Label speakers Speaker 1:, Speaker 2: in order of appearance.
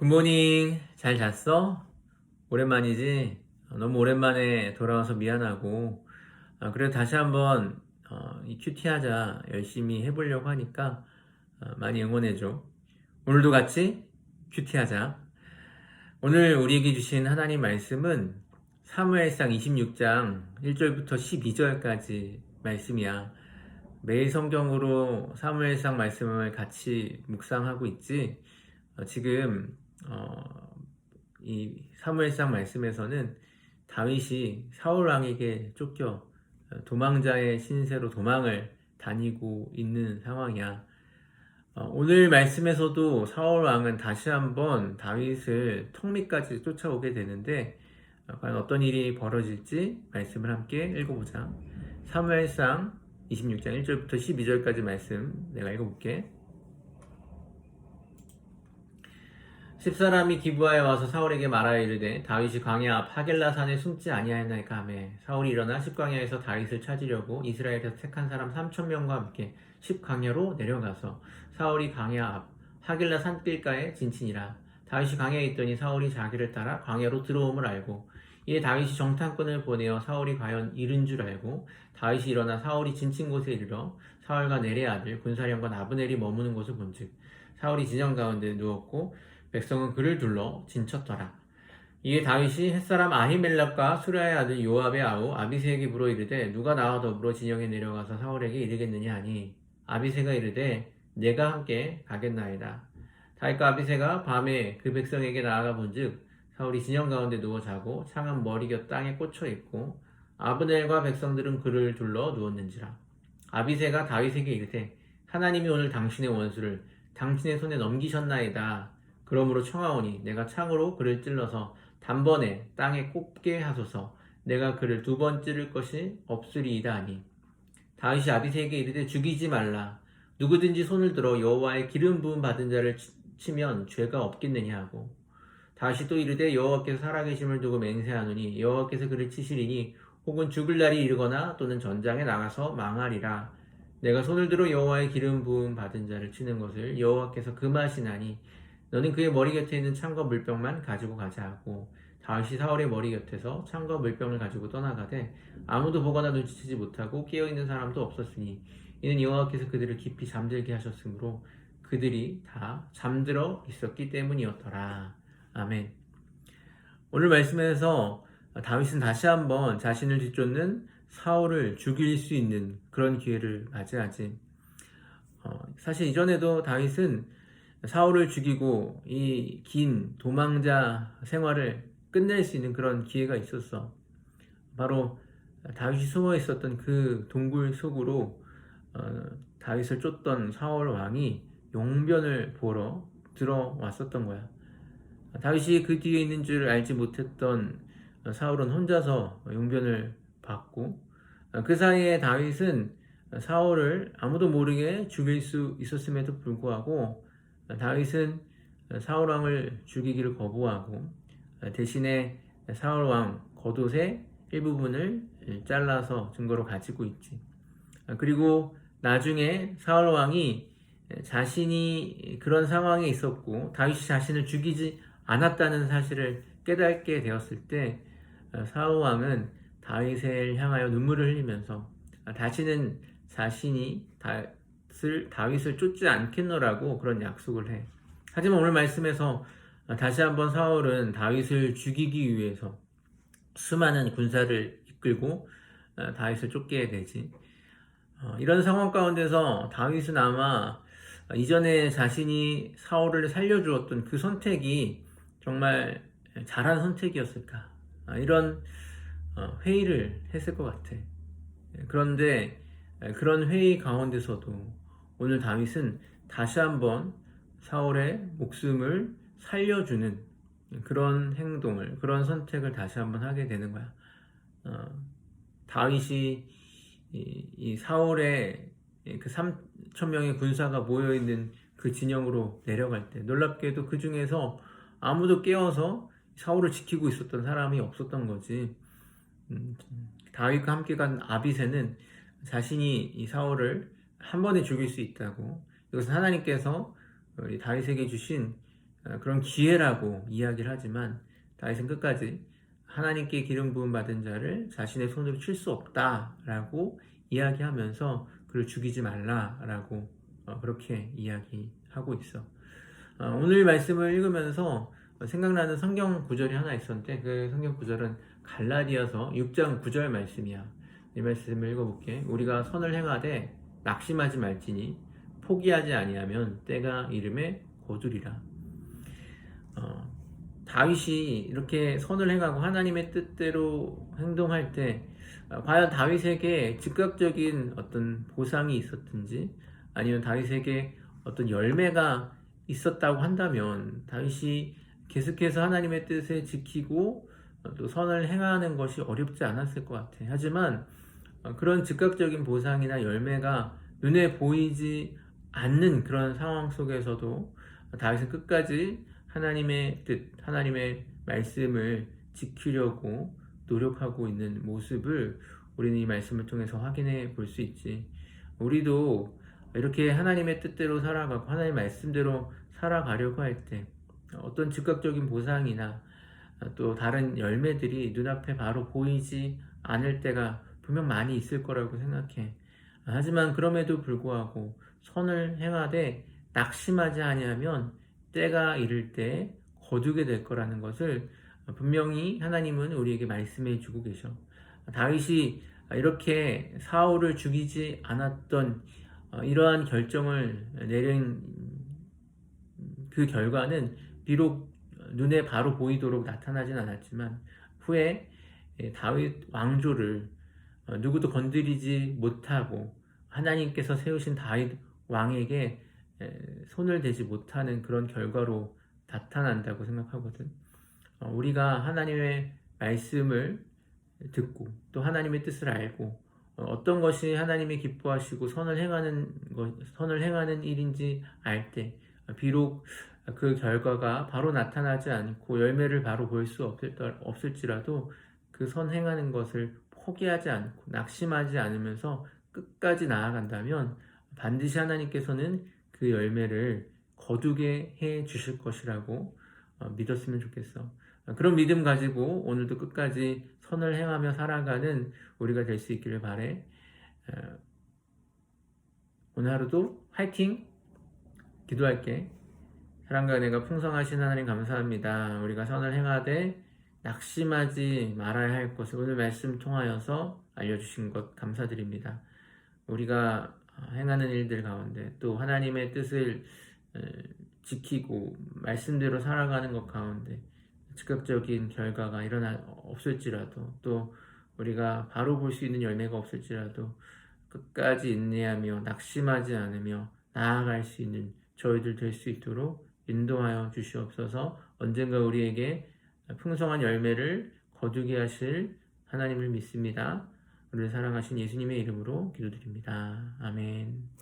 Speaker 1: 굿모닝 잘 잤어? 오랜만이지? 어, 너무 오랜만에 돌아와서 미안하고. 어, 그래도 다시 한번 어, 이 큐티 하자. 열심히 해보려고 하니까 어, 많이 응원해줘. 오늘도 같이 큐티 하자. 오늘 우리에게 주신 하나님 말씀은 사무엘상 26장 1절부터 12절까지 말씀이야. 매일 성경으로 사무엘상 말씀을 같이 묵상하고 있지. 어, 지금 어, 이 사무엘상 말씀에서는 다윗이 사울 왕에게 쫓겨 어, 도망자의 신세로 도망을 다니고 있는 상황이야. 어, 오늘 말씀에서도 사울 왕은 다시 한번 다윗을 턱밑까지 쫓아오게 되는데 어, 과연 어떤 일이 벌어질지 말씀을 함께 읽어보자. 사무엘상 26장 1절부터 12절까지 말씀 내가 읽어볼게. 십사람이 기부하에 와서 사울에게 말하여 이르되 다윗이 광야 앞 하겔라 산에 숨지 아니하였나이까 하매 사울이 일어나 십광야에서 다윗을 찾으려고 이스라엘에서 택한 사람 삼천 명과 함께 십광야로 내려가서 사울이 광야 앞 하겔라 산길가에 진친이라. 다윗이 광야에 있더니 사울이 자기를 따라 광야로 들어옴을 알고 이에 다윗이 정탐꾼을 보내어 사울이 과연 이른 줄 알고 다윗이 일어나 사울이 진친 곳에 이르러 사울과 내레 아들 군사령관 아브넬이 머무는 곳을 본즉 사울이 진영 가운데 누웠고 백성은 그를 둘러 진쳤더라. 이에 다윗이 햇사람 아히멜락과 수라의 아들 요압의 아우 아비세에게 물어 이르되 누가 나와 더불어 진영에 내려가서 사울에게 이르겠느냐 하니 아비세가 이르되 내가 함께 가겠나이다. 다윗과 아비세가 밤에 그 백성에게 나아가 본즉 사울이 진영 가운데 누워 자고 창은 머리 곁 땅에 꽂혀 있고 아브넬과 백성들은 그를 둘러 누웠는지라. 아비세가 다윗에게 이르되 하나님이 오늘 당신의 원수를 당신의 손에 넘기셨나이다. 그러므로 청하오니 내가 창으로 그를 찔러서 단번에 땅에 꼽게 하소서. 내가 그를 두 번 찌를 것이 없으리이다 하니. 다윗이 아비세에게 이르되 죽이지 말라. 누구든지 손을 들어 여호와의 기름 부음 받은 자를 치- 치면 죄가 없겠느냐 하고. 다시 또 이르되 여호와께서 살아계심을 두고 맹세하노니 여호와께서 그를 치시리니 혹은 죽을 날이 이르거나 또는 전장에 나가서 망하리라. 내가 손을 들어 여호와의 기름 부음 받은 자를 치는 것을 여호와께서 금하시나니 너는 그의 머리 곁에 있는 창과 물병만 가지고 가자 하고 다윗이 사울의 머리 곁에서 창과 물병을 가지고 떠나가되 아무도 보거나 눈치채지 못하고 깨어 있는 사람도 없었으니 이는 여호와께서 그들을 깊이 잠들게 하셨으므로 그들이 다 잠들어 있었기 때문이었더라. 아멘. 오늘 말씀에서 다윗은 다시 한번 자신을 뒤쫓는 사울을 죽일 수 있는 그런 기회를 맞이하지. 어, 사실 이전에도 다윗은 사울을 죽이고 이 긴 도망자 생활을 끝낼 수 있는 그런 기회가 있었어. 바로 다윗이 숨어 있었던 그 동굴 속으로 어, 다윗을 쫓던 사울 왕이 용변을 보러 들어왔었던 거야. 다윗이 그 뒤에 있는 줄 알지 못했던 사울은 혼자서 용변을 받고 그 사이에 다윗은 사울을 아무도 모르게 죽일 수 있었음에도 불구하고 다윗은 사울 왕을 죽이기를 거부하고 대신에 사울 왕 겉옷의 일부분을 잘라서 증거로 가지고 있지. 그리고 나중에 사울 왕이 자신이 그런 상황에 있었고 다윗이 자신을 죽이지 않았다는 사실을 깨닫게 되었을 때 사울 왕은 다윗을 향하여 눈물을 흘리면서 다시는 자신이 다윗을 쫓지 않겠노라고 그런 약속을 해. 하지만 오늘 말씀에서 다시 한번 사울은 다윗을 죽이기 위해서 수많은 군사를 이끌고 어, 다윗을 쫓게 되지. 어, 이런 상황 가운데서 다윗은 아마 이전에 자신이 사울을 살려주었던 그 선택이 정말 잘한 선택이었을까 아, 이런 어, 회의를 했을 것 같아. 그런데 그런 회의 가운데서도 오늘 다윗은 다시 한번 사울의 목숨을 살려주는 그런 행동을 그런 선택을 다시 한번 하게 되는 거야. 어, 다윗이 이, 이 사울의 그 3천 명의 군사가 모여 있는 그 진영으로 내려갈 때 놀랍게도 그 중에서 아무도 깨어서 사울을 지키고 있었던 사람이 없었던 거지. 음, 다윗과 함께 간 아비세는 자신이 이 사울을 한 번에 죽일 수 있다고 이것은 하나님께서 우리 다윗에게 주신 어, 그런 기회라고 이야기를 하지만 다윗은 끝까지 하나님께 기름 부음 받은 자를 자신의 손으로 칠 수 없다라고 이야기하면서 그를 죽이지 말라라고 어, 그렇게 이야기하고 있어. 어, 오늘 말씀을 읽으면서 생각나는 성경 구절이 하나 있었는데 그 성경 구절은 갈라디아서 6장 9절 말씀이야. 이 말씀을 읽어볼게. 우리가 선을 행하되 낙심하지 말지니 포기하지 아니하면 때가 이름에 거두리라. 어, 다윗이 이렇게 선을 행하고 하나님의 뜻대로 행동할 때 어, 과연 다윗에게 즉각적인 어떤 보상이 있었든지 아니면 다윗에게 어떤 열매가 있었다고 한다면 다윗이 계속해서 하나님의 뜻을 지키고 어, 또 선을 행하는 것이 어렵지 않았을 것 같아. 하지만 어, 그런 즉각적인 보상이나 열매가 눈에 보이지 않는 그런 상황 속에서도 다윗은 끝까지 하나님의 뜻, 하나님의 말씀을 지키려고 노력하고 있는 모습을 우리는 이 말씀을 통해서 확인해 볼 수 있지. 우리도 이렇게 하나님의 뜻대로 살아가고 하나님의 말씀대로 살아가려고 할 때 어떤 즉각적인 보상이나 또 다른 열매들이 눈앞에 바로 보이지 않을 때가 분명 많이 있을 거라고 생각해. 하지만 그럼에도 불구하고 선을 행하되 낙심하지 아니하면 때가 이를 때 거두게 될 거라는 것을 분명히 하나님은 우리에게 말씀해 주고 계셔. 다윗이 이렇게 사울을 죽이지 않았던 어, 이러한 결정을 내린 그 결과는 비록 눈에 바로 보이도록 나타나진 않았지만 후에 다윗 왕조를 어, 누구도 건드리지 못하고 하나님께서 세우신 다윗 왕에게 손을 대지 못하는 그런 결과로 나타난다고 생각하거든. 어, 우리가 하나님의 말씀을 듣고 또 하나님의 뜻을 알고 어, 어떤 것이 하나님이 기뻐하시고 선을 행하는 것, 선을 행하는 일인지 알 때 비록 그 결과가 바로 나타나지 않고 열매를 바로 볼 수 없을지라도 그 선 행하는 것을 포기하지 않고 낙심하지 않으면서 끝까지 나아간다면 반드시 하나님께서는 그 열매를 거두게 해 주실 것이라고 어, 믿었으면 좋겠어. 그런 믿음 가지고 오늘도 끝까지 선을 행하며 살아가는 우리가 될 수 있기를 바래. 어, 오늘 하루도 화이팅! 기도할게. 사랑과 은혜가 풍성하신 하나님 감사합니다. 우리가 선을 행하되 낙심하지 말아야 할 것을 오늘 말씀 통하여서 알려주신 것 감사드립니다. 우리가 행하는 일들 가운데 또 하나님의 뜻을 지키고 말씀대로 살아가는 것 가운데 즉각적인 결과가 일어나 없을지라도 또 우리가 바로 볼 수 있는 열매가 없을지라도 끝까지 인내하며 낙심하지 않으며 나아갈 수 있는 저희들 될 수 있도록 인도하여 주시옵소서 언젠가 우리에게 풍성한 열매를 거두게 하실 하나님을 믿습니다. 우리를 사랑하신 예수님의 이름으로 기도드립니다. 아멘.